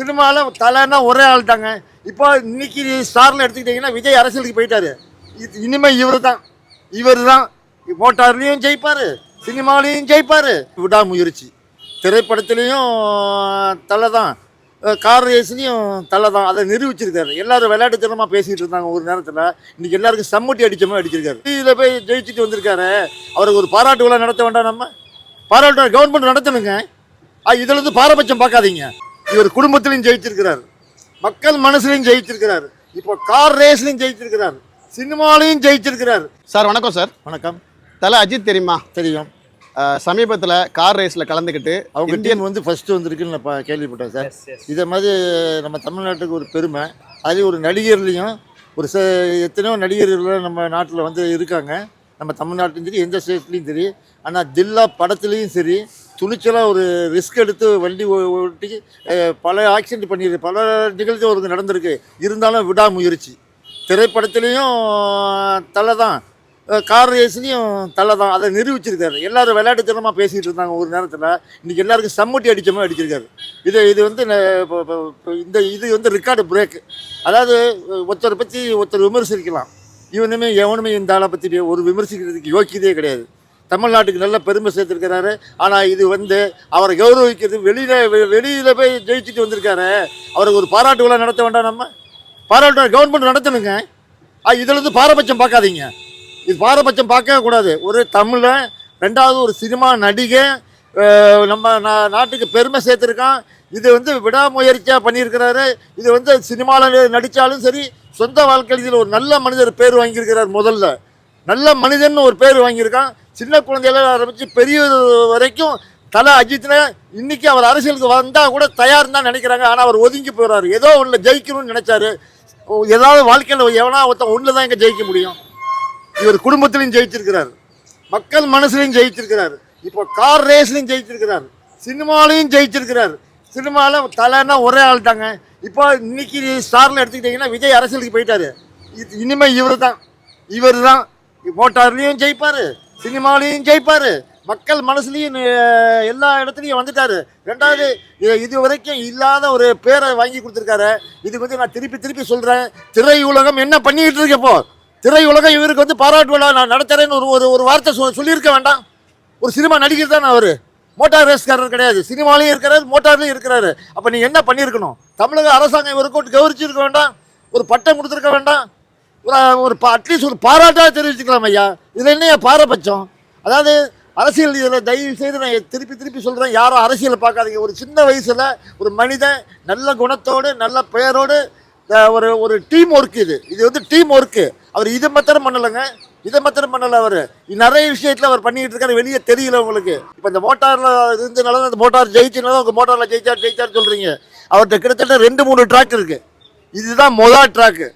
சினிமாவில் தலைன்னா ஒரே ஆள் தாங்க. இப்போ இன்னைக்கு ஸ்டாரில் எடுத்துக்கிட்டிங்கன்னா விஜய் அரசியலுக்கு போயிட்டாரு. இது இனிமேல் இவர் தான் இவர் தான் மோட்டார்லேயும் ஜெயிப்பார் சினிமாலேயும் ஜெயிப்பார். விடாமுயற்சி. திரைப்படத்துலேயும் தலை தான் கார் ரேஸ்லேயும் தலை தான் அதை நிரூபிச்சிருக்காரு. எல்லாரும் விளையாட்டுத்தனமாக பேசிகிட்டு இருந்தாங்க ஒரு நேரத்தில். இன்றைக்கி எல்லாருக்கும் சம்மட்டி அடிச்ச மாதிரி அடிச்சிருக்காரு. இதில் போய் ஜெயிச்சுட்டு வந்திருக்காரு. அவருக்கு ஒரு பாராட்டு விழா நடத்த வேண்டாம் நம்ம. பாராட்டு கவர்மெண்ட் நடத்தணுங்க. இதுலேருந்து இருந்து பாரபட்சம் பார்க்காதீங்க. இவர் குடும்பத்திலையும் ஜெயிச்சிருக்கிறார். மக்கள் மனசுலையும் ஜெயிச்சிருக்கிறார். இப்போ கார் ரேஸ்லையும் ஜெயிச்சிருக்கிறார். சினிமாலையும் ஜெயிச்சிருக்கிறார். சார் வணக்கம் சார். வணக்கம். தலை அஜித் தெரியுமா? தெரியும். சமீபத்தில் கார் ரேஸில் கலந்துக்கிட்டு அவங்க டீம் வந்து ஃபர்ஸ்ட் வந்திருக்குன்னு நான் பா- கேள்விப்பட்டேன் சார். இதை மாதிரி நம்ம தமிழ்நாட்டுக்கு ஒரு பெருமை. அது ஒரு நடிகர்லேயும் ஒரு ச எத்தனையோ நடிகர்கள் நம்ம நாட்டில் வந்து இருக்காங்க. நம்ம தமிழ்நாட்டிலும் சரி எந்த ஸ்டேட்லேயும் சரி. ஆனால் தில்லா படத்துலேயும் சரி துணிச்சலாக ஒரு ரிஸ்க் எடுத்து வண்டி ஓ- ஓட்டி பல ஆக்சிடென்ட் பண்ணியிருக்கு பல நிகழ்ச்சி அவருக்கு நடந்திருக்கு. இருந்தாலும் விடாமுயற்சி. திரைப்படத்துலேயும் தலை தான் கார் ரேஸ்லேயும் தலை தான் அதை நிரூபிச்சிருக்காரு. எல்லோரும் விளையாட்டுத்தனமாக பேசிகிட்டு இருந்தாங்க ஒரு நேரத்தில். இன்றைக்கி எல்லாருக்கும் சம்மட்டி அடித்த மாதிரி அடிச்சிருக்காரு. இது இது வந்து இந்த இது வந்து ரெக்கார்டு பிரேக் அதாவது ஒருத்தரை பற்றி ஒருத்தர் விமர்சிக்கலாம். இவனுமே எவனுமே இந்த ஆளை பற்றி ஒரு விமர்சிக்கிறதுக்கு யோக்கியதே கிடையாது. தமிழ்நாட்டுக்கு நல்ல பெருமை சேர்த்துருக்கிறாரு. ஆனால் இது வந்து அவரை கௌரவிக்கிறது வெளியில் வெளியில் போய் ஜெயிச்சுட்டு வந்திருக்காரு. அவருக்கு ஒரு பாராட்டு விழா நடத்த வேண்டாம் நம்ம? பாராட்டு கவர்மெண்ட் நடத்தணுங்க. ஆ, இருந்து பாரபட்சம் பார்க்காதீங்க. இது பாரபட்சம் பார்க்கவே கூடாது. ஒரு தமிழன் ரெண்டாவது ஒரு சினிமா நடிகை நம்ம நா- நாட்டுக்கு பெருமை சேர்த்துருக்கான். இது வந்து விடாமுயற்சியாக பண்ணியிருக்கிறாரு. இது வந்து சினிமாவில் நடித்தாலும் சரி சொந்த வாழ்க்கையில் ஒரு நல்ல மனிதர் பேர் வாங்கியிருக்கிறார் முதல்ல. நல்ல மனிதன் ஒரு பேர் வாங்கியிருக்கான். சின்ன குழந்தையில ஆரம்பித்து பெரிய வரைக்கும் தலை அஜித்னா இன்னைக்கு அவர் அரசியலுக்கு வந்தால் கூட தயார் தான் நினைக்கிறாங்க. ஆனால் அவர் ஒதுங்கி போகிறாரு ஏதோ ஒன்று ஜெயிக்கணும்னு நினைச்சாரு. ஏதாவது வாழ்க்கையில் எவனா ஒருத்தன் ஒன்று தான் இங்கே ஜெயிக்க முடியும். இவர் குடும்பத்திலையும் ஜெயிச்சிருக்கிறார். மக்கள் மனசுலையும் ஜெயிச்சிருக்கிறார். இப்போ கார் ரேஸ்லையும் ஜெயிச்சிருக்கிறார். சினிமாலையும் ஜெயிச்சிருக்கிறார். சினிமாவில் தலைன்னா ஒரே ஆள் தாங்க இப்போ இன்னைக்கு ஸ்டாரில் எடுத்துக்கிட்டிங்கன்னா விஜய் அரசியலுக்கு போயிட்டாரு. இது இனிமேல் இவர் தான் இவர் தான் மோட்டார்லேயும் ஜெயிப்பார் சினிமாலையும் ஜெயிப்பார். மக்கள் மனசுலையும் எல்லா இடத்துலையும் வந்துட்டார். ரெண்டாவது இது- இது வரைக்கும் இல்லாத ஒரு பேரை வாங்கி கொடுத்துருக்காரு. இதுக்கு வந்து நான் திருப்பி திருப்பி சொல்கிறேன் திரையுலகம் என்ன பண்ணிக்கிட்டு இருக்கு இப்போ? திரையுலகம் இவருக்கு வந்து பாராட்டு விழா நான் நடத்துகிறேன்னு ஒரு ஒரு ஒரு வார்த்தை சொ சொல்லியிருக்க வேண்டாம். ஒரு சினிமா நடிகர் தான் அவர். மோட்டார் ரேஸ்காரர் கிடையாது. சினிமாலையும் இருக்கிறாரு மோட்டார்லையும் இருக்கிறாரு. அப்போ நீ என்ன பண்ணியிருக்கணும்? தமிழக அரசாங்கம் இவருக்கு கௌரிச்சிருக்க வேண்டாம். ஒரு பட்டம் கொடுத்துருக்க வேண்டாம். ஒரு ஒரு அட்லீஸ்ட் ஒரு பாராட்டாக தெரிவிச்சுக்கலாம் ஐயா. இதில் என்னையா பாரபட்சம்? அதாவது அரசியல் இதில் தயவு செய்து நான் திருப்பி திருப்பி சொல்கிறேன் யாரும் அரசியலை பார்க்காதீங்க. ஒரு சின்ன வயசில் ஒரு மனிதன் நல்ல குணத்தோடு நல்ல பெயரோடு ஒரு ஒரு டீம் ஒர்க் இது. இது வந்து டீம் ஒர்க்கு அவர் இது மாத்திரம் பண்ணலைங்க. இதை மாத்திரம் பண்ணல அவர். நிறைய விஷயத்தில் அவர் பண்ணிட்டு இருக்காரு. வெளியே தெரியல உங்களுக்கு. இப்போ இந்த மோட்டாரில் இருந்தனால அந்த மோட்டார் ஜெயிச்சனால உங்கள் மோட்டாரில் ஜெயிச்சார் ஜெயிச்சார் சொல்கிறீங்க அவர்கிட்ட கிட்டத்தட்ட ரெண்டு மூணு ட்ராக் இருக்குது இதுதான் மொதல் ட்ராக்கு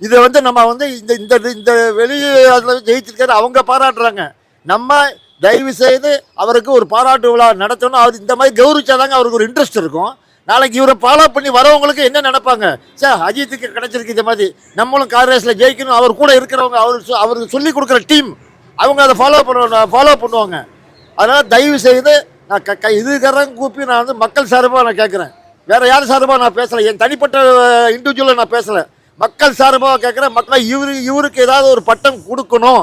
இதை வந்து நம்ம வந்து இந்த இந்த இந்த வெளியே அதில் ஜெயிச்சிருக்காரு அவங்க பாராட்டுறாங்க. நம்ம தயவு செய்து அவருக்கு ஒரு பாராட்டு விழா நடத்தணும் அவர் இந்த மாதிரி கௌரவிச்சாதாங்க அவருக்கு ஒரு இன்ட்ரெஸ்ட் இருக்கும். நாளைக்கு இவரை ஃபாலோ பண்ணி வரவங்களுக்கு என்ன நினைப்பாங்க? சார் அஜித்துக்கு கிடச்சிருக்கு இந்த மாதிரி. நம்மளும் கார் ரேஸில் ஜெயிக்கணும். அவர் கூட இருக்கிறவங்க அவர் அவருக்கு சொல்லி கொடுக்குற டீம் அவங்க அதை ஃபாலோ பண்ண ஃபாலோ பண்ணுவாங்க. அதனால் தயவு செய்து நான் க க கூப்பி நான் வந்து மக்கள் சார்பாக நான் கேட்குறேன். வேற யார் சார்பாக நான் பேசலை? என் தனிப்பட்ட இண்டிவிஜுவலாக நான் பேசலை. மக்கள் சார்பாக கேட்குறேன் மக்கள் இவரு இவருக்கு ஏதாவது ஒரு பட்டம் கொடுக்கணும்.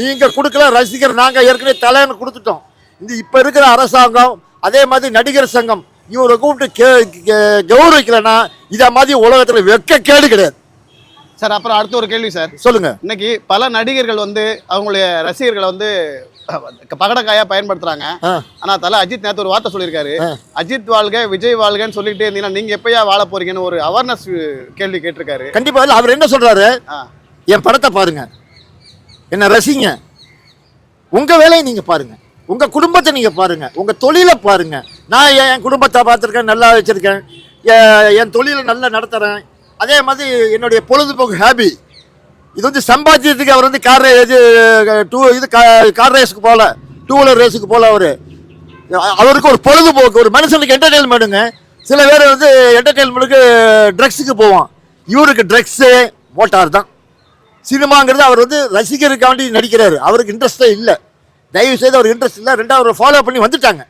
நீங்கள் கொடுக்கல ரசிகர் நாங்கள் ஏற்கனவே தலைன்னு கொடுத்துட்டோம். இந்த இப்போ இருக்கிற அரசாங்கம் அதே மாதிரி நடிகர் சங்கம் இவரை கூப்பிட்டு கே கௌரவிக்கலைன்னா இதை மாதிரி உலகத்தில் வெக்க கேடு கிடையாது. சார் அப்புறம் அடுத்த ஒரு கேள்வி சார். சொல்லுங்க. இன்னைக்கு பல நடிகர்கள் வந்து அவங்களுடைய ரசிகர்களை வந்து பகடக்காயா பயன்படுத்துறாங்க. ஆனா தலை அஜித் நேத்து ஒரு வார்த்தை சொல்லியிருக்காரு. அஜித் வாழ்க விஜய் வாழ்கன்னு சொல்லிட்டே இருந்தீங்கன்னா நீங்க எப்பயா வாழ போறீங்கன்னு ஒரு அவேர்னஸ் கேள்வி கேட்டிருக்காரு. கண்டிப்பாக இல்லை அவர் என்ன சொல்கிறாரு ஆ. என் படத்தை பாருங்க. என்ன ரசிங்க. உங்க வேலையை நீங்க பாருங்க. உங்க குடும்பத்தை நீங்க பாருங்க. உங்க தொழிலை பாருங்க. நான் என் குடும்பத்தை பார்த்துருக்கேன் நல்லா வச்சிருக்கேன். என் தொழிலை நல்லா நடத்துறேன். அதே மாதிரி என்னுடைய பொழுதுபோக்கு ஹாபி இது வந்து சம்பாத்தியத்துக்கு அவர் வந்து கார் இது டூ இது கார் ரேஸுக்கு போகல. டூ வீலர் ரேஸுக்கு போகல அவர். அவருக்கு ஒரு பொழுதுபோக்கு ஒரு மனுஷனுக்கு என்டர்டெயின்மெண்ட்டுங்க சில பேர் வந்து என்டர்டெயின்மெண்ட்டுக்கு ட்ரக்ஸுக்கு போவான். இவருக்கு ட்ரக்ஸு மோட்டார் தான். சினிமாங்கிறது அவர் வந்து ரசிகருக்காண்டி நடிக்கிறாரு. அவருக்கு இன்ட்ரெஸ்டே இல்லை. தயவு செய்து அவர் இன்ட்ரெஸ்ட் இல்லை. ரெண்டாவது அவர் ஃபாலோ பண்ணி வந்துட்டாங்க.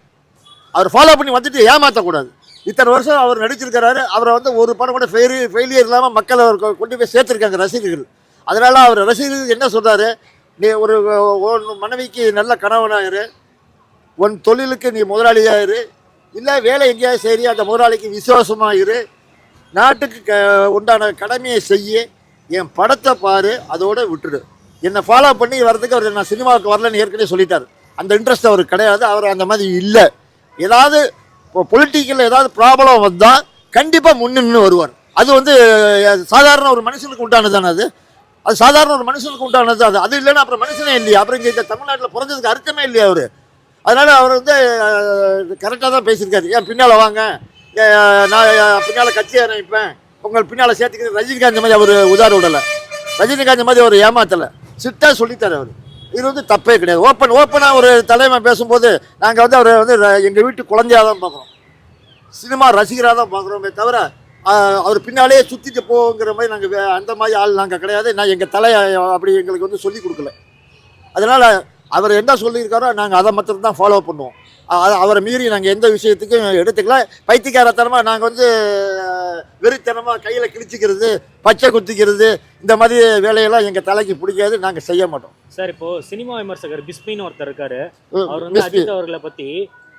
அவர் ஃபாலோ பண்ணி வந்துட்டு ஏமாற்றக்கூடாது இத்தனை வருஷம் அவர் நடிச்சிருக்கிறாரு. அவரை வந்து ஒரு படம் கூட ஃபெயிலி ஃபெயிலியர் இல்லாமல் மக்களை அவர் கொண்டு போய் சேர்த்துருக்காங்க ரசிகர்கள். அதனால் அவர் ரசிகர்கள் என்ன சொல்கிறாரு நீ ஒரு மனைவிக்கு நல்ல கணவனாயிரு உன் தொழிலுக்கு நீ முதலாளியாயிரு இல்லை வேலை எங்கேயாவது சரி அந்த முதலாளிக்கு விசுவாசமாகிரு நாட்டுக்கு க உண்டான கடமையை செய்ய என் படத்தை பாரு அதோடு விட்டுடு. என்னை ஃபாலோ பண்ணி வர்றதுக்கு அவர் நான் சினிமாவுக்கு வரலன்னு ஏற்கனவே சொல்லிட்டார். அந்த இன்ட்ரெஸ்ட் அவருக்கு கிடையாது அவர் அந்த மாதிரி இல்லை. ஏதாவது இப்போ பொலிட்டிக்கலில் ஏதாவது ப்ராப்ளம் வந்தால் கண்டிப்பாக முன்னின்னு வருவார். அது வந்து சாதாரண ஒரு மனுஷனுக்கு உண்டானது தானே அது. அது சாதாரண ஒரு மனுஷனுக்கு உண்டானது அது. அது இல்லைன்னா அப்புறம் மனுஷனே இல்லையா. அப்புறம் இங்கே இந்த தமிழ்நாட்டில் பிறந்ததுக்கு அர்த்தமே இல்லையா அவர். அதனால் அவர் வந்து கரெக்டாக தான் பேசியிருக்காரு. ஏன் பின்னால் வாங்க? நான் பின்னால் கட்சியை நினைப்பேன் உங்கள் பின்னால் சேர்த்துக்கிறது ரஜினிகாந்த் மாதிரி அவர் உதார விடலை. ரஜினிகாந்த் மாதிரி அவர் ஏமாத்தலை. சிட்டாக சொல்லித்தார் அவர். இது வந்து தப்பே கிடையாது. ஓப்பன் ஓப்பனாக ஒரு தலைமை பேசும்போது நாங்கள் வந்து அவரை வந்து எங்கள் வீட்டு குழந்தையாக தான் பார்க்குறோம். சினிமா ரசிகராக தான் பார்க்குறோமே தவிர அவர் பின்னாலேயே சுற்றிட்டு போங்கிற மாதிரி நாங்கள் அந்த மாதிரி ஆள் நாங்கள் கிடையாது. நான் எங்கள் தலை அப்படி எங்களுக்கு வந்து சொல்லி கொடுக்கல. அதனால் அவர் என்ன சொல்லியிருக்காரோ நாங்கள் அதை மாத்திரம் தான் ஃபாலோ பண்ணுவோம். அவரை மீறி நாங்கள் எந்த விஷயத்துக்கும் எடுத்துக்கல. பைத்தியக்காரத்தனமாக நாங்கள் வந்து வெறித்தனமாக கையில் கிழிச்சிக்கிறது பச்சை குத்திக்கிறது இந்த மாதிரி வேலையெல்லாம் எங்கள் தலைக்கு பிடிக்காது நாங்கள் செய்ய மாட்டோம். சார் இப்போ சினிமா விமர்சகர் பிஸ்மின்னு ஒருத்தர் இருக்காரு. அவர் வந்து. அஜித் அவர்களை பத்தி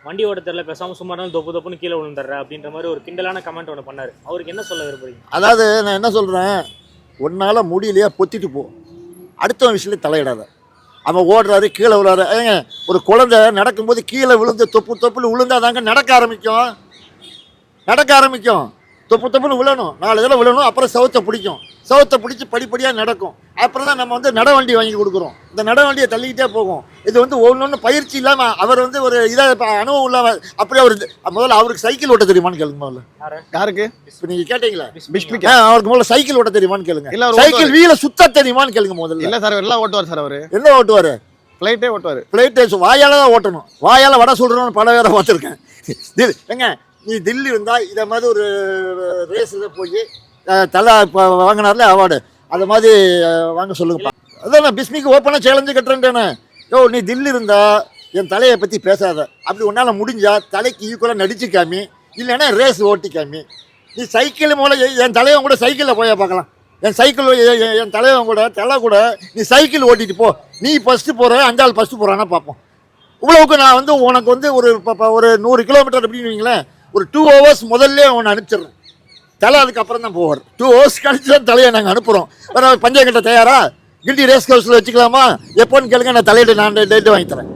வண்டி ஓட தெரியல பேசாமல் சும்மா இருந்தாலும் தொப்பு தொப்புன்னு கீழே விழுந்துடுற அப்படின்ற மாதிரி ஒரு கிண்டலான கமெண்ட் ஒன்று பண்ணார். அவருக்கு என்ன சொல்ல விரும்புறீங்க? அதாவது நான் என்ன சொல்கிறேன் உன்னால் முடியலையா பொத்திட்டு போ. அடுத்தவன் விஷயத்துல தலையிடாத. அவன் ஓடுறாரு கீழே விழுறாரு. ஏங்க ஒரு குழந்தை நடக்கும்போது கீழே விழுந்து தொப்பு தொப்புன்னு விழுந்தாதாங்க நடக்க ஆரம்பிக்கும். நடக்க ஆரம்பிக்கும். தொப்பு தொப்புன்னு விழணும். நாலு இதில் விழணும் அப்புறம் சவுத்தை பிடிக்கும். சவுத்தை பிடிச்சி படிப்படியாக நடக்கும். அப்புறம் தான் நம்ம வந்து நடவண்டி வாங்கி கொடுக்குறோம். இந்த நடவண்டியை தள்ளிக்கிட்டே போகும். இது வந்து ஒன்று பயிற்சி இல்லாமல் அவர் வந்து ஒரு இதாக அனுபவம் இல்லாமல் அப்படியே அவர் முதல்ல அவருக்கு சைக்கிள் ஓட்ட தெரியுமான்னு கேளுங்க முதல்ல. யாருக்கு? இப்போ நீங்கள் கேட்டீங்களா? ஆ, அவருக்கு முதல்ல சைக்கிள் ஓட்ட தெரியுமான்னு கேளுங்க. இல்ல, சைக்கிள் வீல சுத்த தெரியுமான்னு கேளுங்க முதல்ல. இல்ல சார் எல்லாம் ஓட்டுவார் சார் அவரு. என்ன ஓட்டுவாரு? ஃப்ளைட்டே ஓட்டுவார். பிளைட் வாயால தான் ஓட்டணும். வாயால வடை சுடுறோம்னு பல பேரை பார்த்துருக்கேன். ஏங்க நீ தில்லி இருந்தா இதை மாதிரி ஒரு ரேஸில் போய் தலை இப்போ வாங்கினார்ல அவார்டு அது மாதிரி வாங்க சொல்லுங்கப்பா. அதான் நான் பிஸ்மிக்கு ஓப்பனாக சேலஞ்சு கட்டுறேன்ட்டேனே யோ நீ தில்லி இருந்தா என் தலையை பற்றி பேசாத. அப்படி உன்னால் முடிஞ்சா தலைக்கு ஈக்குவலாக நடிச்சு காமி இல்லைன்னா ரேஸ் ஓட்டி காமி நீ சைக்கிள் மூலம் என் தலைவன் கூட சைக்கிளில் போய் பார்க்கலாம். என் சைக்கிள் என் தலைவன் கூட தலை கூட நீ சைக்கிள் ஓட்டிட்டு போ. நீ ஃபஸ்ட்டு போகிற அஞ்சாள் ஃபஸ்ட்டு போகிறான்னா பார்ப்போம். இவ்வளவுக்கு நான் வந்து உனக்கு வந்து ஒரு ஒரு நூறு கிலோமீட்டர் அப்படின்னு வைங்களேன் ஒரு டூ ஹவர்ஸ் முதல்ல உன்னை அனுப்பிச்சிடுறேன். தலை அதுக்கப்புறம் தான் போவார். டூ ஹவர்ஸ் கழிச்சு தான் தலையை நாங்கள் அனுப்புகிறோம் வேற பஞ்சம் கட்ட தயாரா? கிண்டி ரேஸ் ஹவுஸில் வச்சுக்கலாமா? எப்போன்னு கேளுங்க நான் தலையிட்டு நான் டேட்டு வாங்கி தரேன்.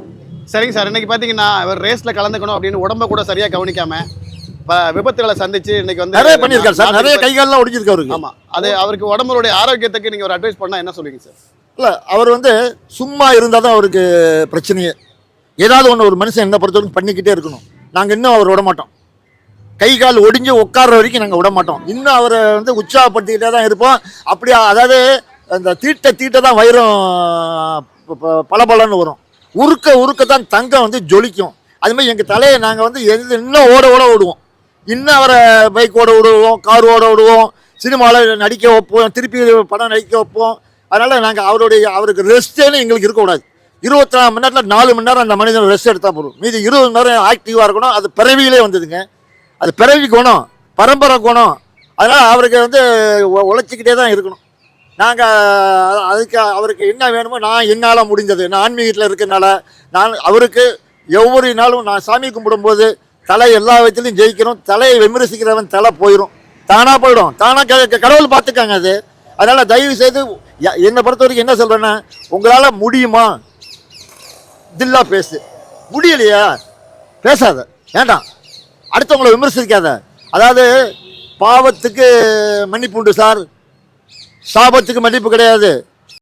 சரிங்க சார். இன்னைக்கு பாத்தீங்கன்னா அவர் ரேஸ்ல கலந்துக்கணும் அப்படின்னு உடம்ப கூட சரியா கவனிக்காம ப- விபத்துகளை சந்திச்சு இன்னைக்கு வந்து நிறைய பண்ணியிருக்காரு சார். நிறைய கைகாலெலாம் ஒடிஞ்சிருக்கு அவருக்கு. ஆமா. அது அவருக்கு உடம்புடைய ஆரோக்கியத்துக்கு நீங்க ஒரு அட்வைஸ் பண்ணா என்ன சொல்லுவீங்க சார்? இல்லை அவர் வந்து சும்மா இருந்தால் தான் அவருக்கு பிரச்சனையே. ஏதாவது ஒன்று ஒரு மனுஷன் என்ன பொறுத்தவரைக்கும் பண்ணிக்கிட்டே இருக்கணும். நாங்கள் இன்னும் அவர் விட மாட்டோம். கை கால் ஒடிஞ்சு உட்கார்ற வரைக்கும் நாங்கள் விட மாட்டோம். இன்னும் அவரை வந்து உற்சாகப்படுத்திக்கிட்டே தான் இருப்போம். அப்படியே அதாவது அந்த தீட்ட தீட்ட தான் வைரம் பளபளன்னு வரும். உருக்க உருக்க தான் தங்கம் வந்து ஜொலிக்கும். அதுமாதிரி எங்கள் தலையை நாங்கள் வந்து எந்த இன்னும் ஓட ஓட விடுவோம் இன்னும் அவரை பைக் ஓட விடுவோம் கார் ஓட விடுவோம். சினிமாவில் நடிக்க வைப்போம் திருப்பி படம் நடிக்க வைப்போம். அதனால் நாங்கள் அவருடைய அவருக்கு ரெஸ்ட்டேன்னு எங்களுக்கு இருக்கக்கூடாது. இருபத்தி நாலு மணி நேரத்தில் நாலு மணி நேரம் அந்த மனிதன் ரெஸ்ட் எடுத்தால் போதும். மீதி இருபது மணி நேரம் ஆக்டிவாக இருக்கணும். அது பிறவியிலே வந்ததுங்க. அது பிறவி குணம் பரம்பரை குணம். அதனால் அவருக்கு வந்து உழைச்சிக்கிட்டே தான் இருக்கணும். நாங்கள் அதுக்கு அவருக்கு என்ன வேணுமோ நான் என்னால் முடிஞ்சது. நான் ஆன்மீகத்தில் இருக்கிறனால நான் அவருக்கு ஒவ்வொரு நாளும் நான் சாமி கும்பிடும்போது தலை எல்லா விதத்துலையும் ஜெயிக்கணும். தலையை விமர்சிக்கிறவன் தலை போயிடும் தானாக போயிடும். தானாக க கடவுள் பார்த்துக்காங்க அது. அதனால் தயவு செய்து என்னை பொறுத்த வரைக்கும் என்ன சொல்கிறேன்னா உங்களால் முடியுமா? தில்லா பேசு. முடியலையா? பேசாத. வேண்டாம். அடுத்தவங்களை விமர்சிக்காத. அதாவது பாவத்துக்கு மன்னிப்பு உண்டு சார். சாபத்துக்கு மன்னிப்பு கிடையாது.